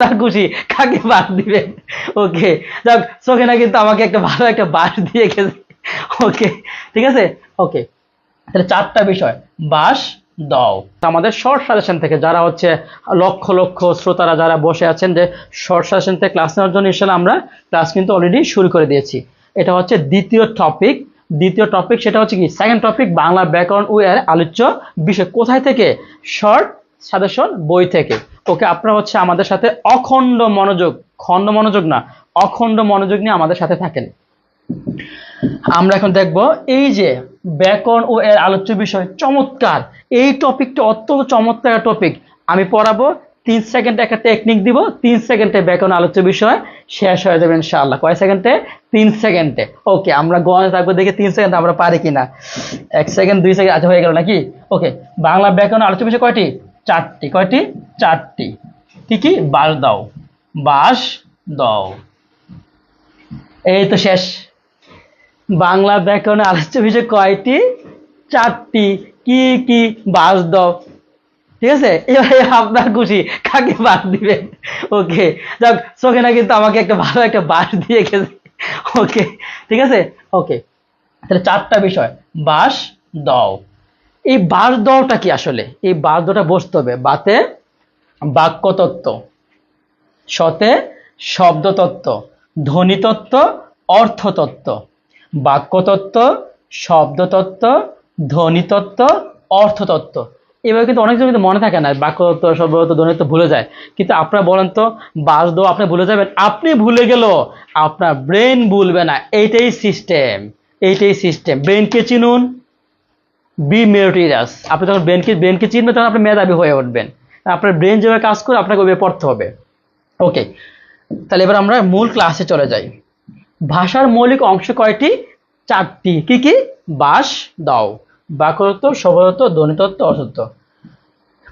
তার খুশি। কাকে বাস দিবেন? ওকে। যাক সোকেনা কিন্তু আমাকে একটা ভালো একটা বাস দিয়ে গেছে। ওকে, ঠিক আছে? ওকে। তাহলে চারটা বিষয়। বাস, দাও। আমাদের শর্ট সাজেশন থেকে যারা হচ্ছে লক্ষ লক্ষ শ্রোতারা যারা বসে আছেন যে শর্ট সাজেশন থেকে ক্লাস নেওয়ার জন্য ইনশাল্লাহ আমরা ক্লাস কিন্তু অলরেডি শুরু করে দিয়েছি। এটা হচ্ছে দ্বিতীয় টপিক দ্বিতীয় টপিক সেটা হচ্ছে কি? সেকেন্ড টপিক বাংলা ব্যাকরণ ও আলোচ্য বিষয়। কোথায় থেকে? শর্ট সাজেশন বই থেকে। ওকে, আপনারা হচ্ছে আমাদের সাথে অখণ্ড মনোযোগ, খণ্ড মনোযোগ না, অখণ্ড মনোযোগ নিয়ে আমাদের সাথে থাকেন। আমরা এখন দেখব এই যে ব্যাকরণ ও এর আলোচ্য বিষয়, চমৎকার। এই টপিকটা অত্যন্ত চমৎকার টপিক। আমি পড়াবো, তিন সেকেন্ডে একটা টেকনিক দিব, তিন সেকেন্ডে ব্যাকরণ আলোচ্য বিষয় শেষ হয়ে যাবে ইনশাআল্লাহ। কয় সেকেন্ডে? তিন সেকেন্ডে। ওকে, আমরা গনে থাকব, দেখে তিন সেকেন্ড আমরা পারি কিনা। এক সেকেন্ড, দুই সেকেন্ড আচ্ছা হয়ে গেল নাকি? ওকে, বাংলা ব্যাকরণ আলোচ্য বিষয় কয়টি? চারটি। কয়টি? চারটি। কি কি? বাস দাও। বাস দাও। এই তো শেষ। বাংলা ব্যাকরণে আলোচ্য বিষয় কয়টি? চারটি। কি কি? বাস দাও। ঠিক আছে? এবারে আপনার খুশি। কাকে বাস দিবেন ওকে। যাক সোকেনা কিন্তু আমাকে একটা ভালো একটা বাস দিয়ে গেছে। ওকে। ঠিক আছে? ওকে। তাহলে চারটা বিষয়। বাস দাও। এই বাস দাওটা কি আসলে? এই বাস দাওটা বসতে হবে। বাতে বাক্যতত্ত্ব। সতে শব্দতত্ত্ব। ধ্বনিতত্ত্ব, অর্থতত্ত্ব। বাক্যতত্ত্ব, শব্দতত্ত্ব, ধ্বনিতত্ত্ব, অর্থতত্ত্ব। এভাবে কিন্তু অনেকজন কিন্তু মনে থাকে না, বাক্যতত্ত্ব, শব্দতত্ত্ব, ধ্বনিতত্ত্ব ভুলে যায়। কিন্তু আপনারা বলেন তো বাস দো আপনি ভুলে যাবেন? আপনি ভুলে গেল আপনার ব্রেন ভুলবে না। এইটাই সিস্টেম এইটাই সিস্টেম ব্রেনকে চিনুন। বি মেরিটিরাস আপনি যখন ব্রেনকে ব্রেনকে চিনবেন, তখন আপনি মেধাবী হয়ে উঠবেন। আপনার ব্রেন যেভাবে কাজ করে আপনাকে ওইভাবে পড়তে হবে। ওকে তাহলে এবার আমরা মূল ক্লাসে চলে যাই। ভাষার মৌলিক অংশ কয়টি? চারটি। কি কি? বাস দাও। বাক্যতত্ত্ব শব্দতত্ত্ব ধ্বনিতত্ত্ব, অর্থতত্ত্ব।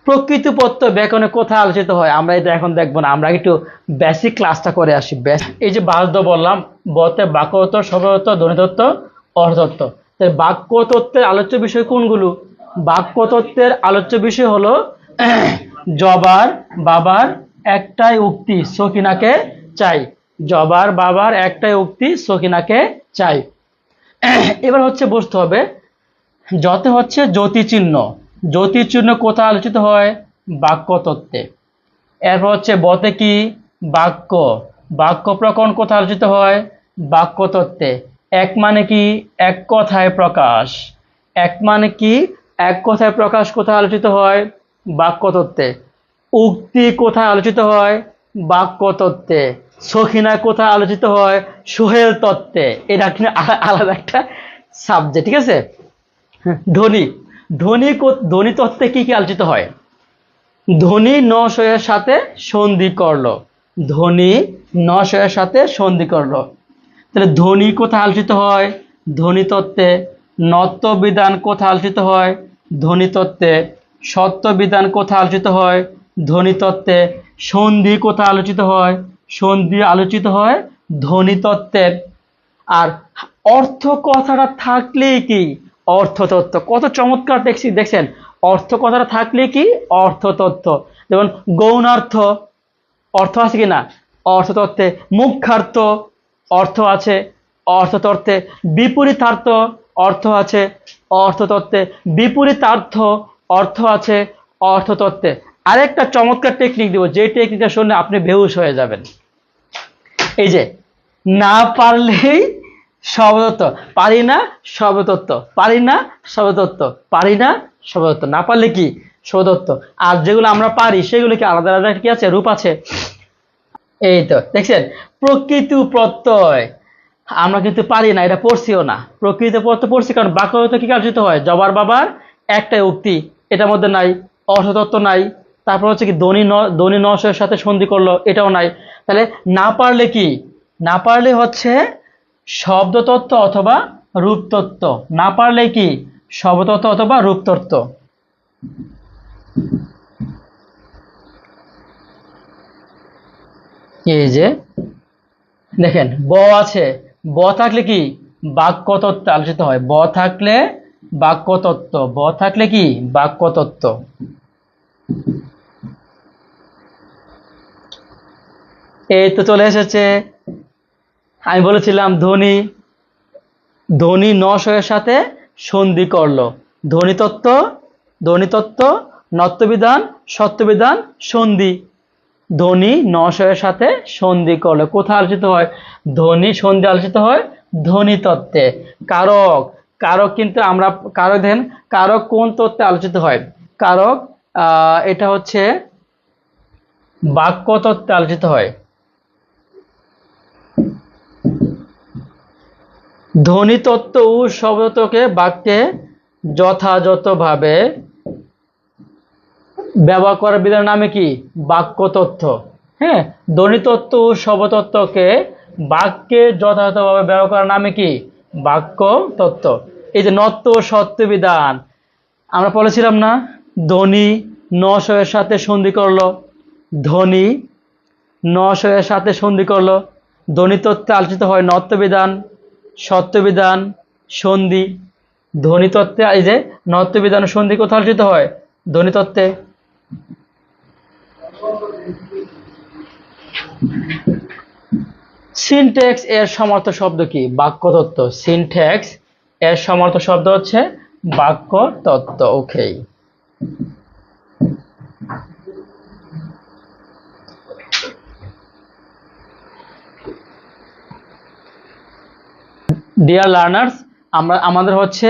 প্রকৃতিপত্র ব্যাকরণে কোথায় আলোচিত হয়? আমরা এটা এখন দেখব না। আমরা একটু বেসিক ক্লাসটা করে আসি। এই যে বাস দাও বললাম, বলতে বাক্যতত্ত্ব শব্দতত্ত্ব ধ্বনিতত্ত্ব, অর্থতত্ত্ব। তাই বাক্য তত্ত্বের আলোচ্য বিষয় কোনগুলো? বাক্যতত্ত্বের আলোচ্য বিষয় হলো, জবার বাবার একটাই উক্তি সকিনাকে চাই। জবার বাবার একটাই উক্তি সকিনাকে চাই। এবার হচ্ছে বুঝতে হবে, যতে হচ্ছে জ্যোতিচিহ্ন। জ্যোতিচিহ্ন কোথায় আলোচিত হয়? বাক্যতত্ত্বে। এরপর হচ্ছে বতে কি? বাক্য। বাক্য প্রকরণ কোথায় আলোচিত হয়? বাক্যতত্ত্বে। এক মানে কি? এক কথায় প্রকাশ। এক মানে কি? এক কথায় প্রকাশ কোথায় আলোচিত হয়? বাক্যতত্ত্বে। উক্তি কোথায় আলোচিত হয়? বাক্যতত্ত্বে। সখিনা কোথায় আলোচিত হয়? সোহেল তত্ত্বে। এটা কিন্তু আলাদা একটা সাবজেক্ট ঠিক আছে? ধ্বনি। ধ্বনি ধ্বনি তত্ত্বে কি কি আলোচিত হয়? ধ্বনি নশয়ের সাথে সন্ধি করল। ধ্বনি নশয়ের সাথে সন্ধি করল। তাহলে ধ্বনি কোথায় আলোচিত হয়? ধ্বনি তত্ত্বে নত্ব বিধান কোথায় আলোচিত হয়? ধ্বনি তত্ত্বে সত্য বিধান কোথায় আলোচিত হয়? ধ্বনি তত্ত্বে সন্ধি কোথায় আলোচিত হয়? সন্ধি আলোচিত হয় ধ্বনি তত্ত্বের আর অর্থ কথাটা থাকলেই কি? অর্থতত্ত্ব কত চমৎকার দেখছি, দেখছেন? অর্থ কথাটা থাকলে কি? অর্থতত্ত্ব যেমন গৌণার্থ, অর্থ আছে কি না অর্থতত্ত্বে মুখ্যার্থ অর্থ আছে অর্থতত্ত্বে বিপরীতার্থ অর্থ আছে অর্থতত্ত্বে বিপরীতার্থ অর্থ আছে অর্থতত্ত্বে। আরেকটা চমৎকার টেকনিক দিব যে টেকনিকটা শুনলে আপনি বেহুশ হয়ে যাবেন। এই যে, না পারলেই শব্দত্ব পারি না শব্দতত্ত্ব পারি না শব্দতত্ত্ব পারি না শব্দতত্ত্ব না পারলে কি? শব্দতত্ত্ব আর যেগুলো আমরা পারি, সেগুলো কি আলাদা আলাদা কি আছে? রূপ আছে? এই তো দেখছেন? প্রকৃতি প্রত্যয়। আমরা কিন্তু পারি না, এটা পড়ছিও না। প্রকৃতি প্রত্যয় পড়ছি কারণ বাক্যত কি কার্যিত হয়? জবার বাবার একটাই উক্তি, এটার মধ্যে নাই, অর্থতত্ত্ব নাই, তারপর হচ্ছে কি দনি ন দনি নশের সাথে সন্ধি করল, এটাও নাই। তাহলে না পারলে কি? না পারলে হচ্ছে শব্দতত্ত্ব অথবা রূপতত্ত্ব। না পারলে কি? শব্দতত্ত্ব অথবা রূপতত্ত্ব। এই যে, দেখেন, ব আছে। ব থাকলে কি? বাক্যতত্ত্ব আলোচিত হয়। ব থাকলে বাক্যতত্ত্ব। ব থাকলে কি? বাক্যতত্ত্ব। এই তো চলে এসেছে। আমি বলেছিলাম ধনী ধনী নশয়ের সাথে সন্ধি করল ধ্বনি তত্ত্ব ধ্বনি তত্ত্ব নত্যবিধান সত্যবিধান, সন্ধি। ধ্বনি নশয়ের সাথে সন্ধি করলে। কোথায় আলোচিত হয়? ধ্বনি সন্ধি আলোচিত হয় ধ্বনি তত্ত্বে। কারক কারক কিন্তু আমরা, কারক দেখেন, কারক কোন তত্ত্বে আলোচিত হয়? কারক এটা হচ্ছে বাক্য তত্ত্বে আলোচিত হয়। ধ্বনি তত্ত্ব ও শব্দকে বাক্যে যথাযথভাবে ব্যবহার করার বিধান নামে কি? বাক্য তথ্য হ্যাঁ? ধ্বনি তত্ত্ব ও শবতত্ত্বকে বাক্যে যথাযথভাবে ব্যবহার করার নামে কি? বাক্য তত্ত্ব এই যে নত্ব ও সত্য বিধান, আমরা বলেছিলাম না? ধ্বনি নশয়ের সাথে সন্ধি করল। ধ্বনি নশয়ের সাথে সন্ধি করল। ধ্বনি তত্ত্বে আলোচিত হয় নত্যবিধান সত্যবিধান সন্ধি। ধ্বনি তত্ত্বে এই যে নত্যবিধান সন্ধি কোথায় আলোচিত হয়? ধ্বনি তত্ত্বে সিনট্যাক্স এর সমর্থ শব্দ কি? বাক্য তত্ত্ব। সিনট্যাক্স এর সমর্থ শব্দ হচ্ছে বাক্য তত্ত্ব। ওকে ডিয়ার লার্নার্স আমরা, আমাদের হচ্ছে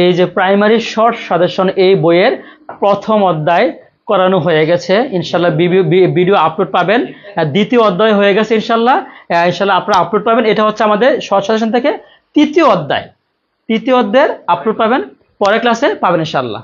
এই যে প্রাইমারি শর্ট সাজেশন এই বইয়ের প্রথম অধ্যায় করানো হয়ে গেছে। ইনশাল্লাহ ভিডিও আপলোড পাবেন। দ্বিতীয় অধ্যায় হয়ে গেছে ইনশাল্লাহ ইনশাল্লাহ আপনারা আপলোড পাবেন। এটা হচ্ছে আমাদের সাজেশন থেকে তৃতীয় অধ্যায়। তৃতীয় অধ্যায়ের আপলোড পাবেন। পরের ক্লাসে পাবেন ইনশাল্লাহ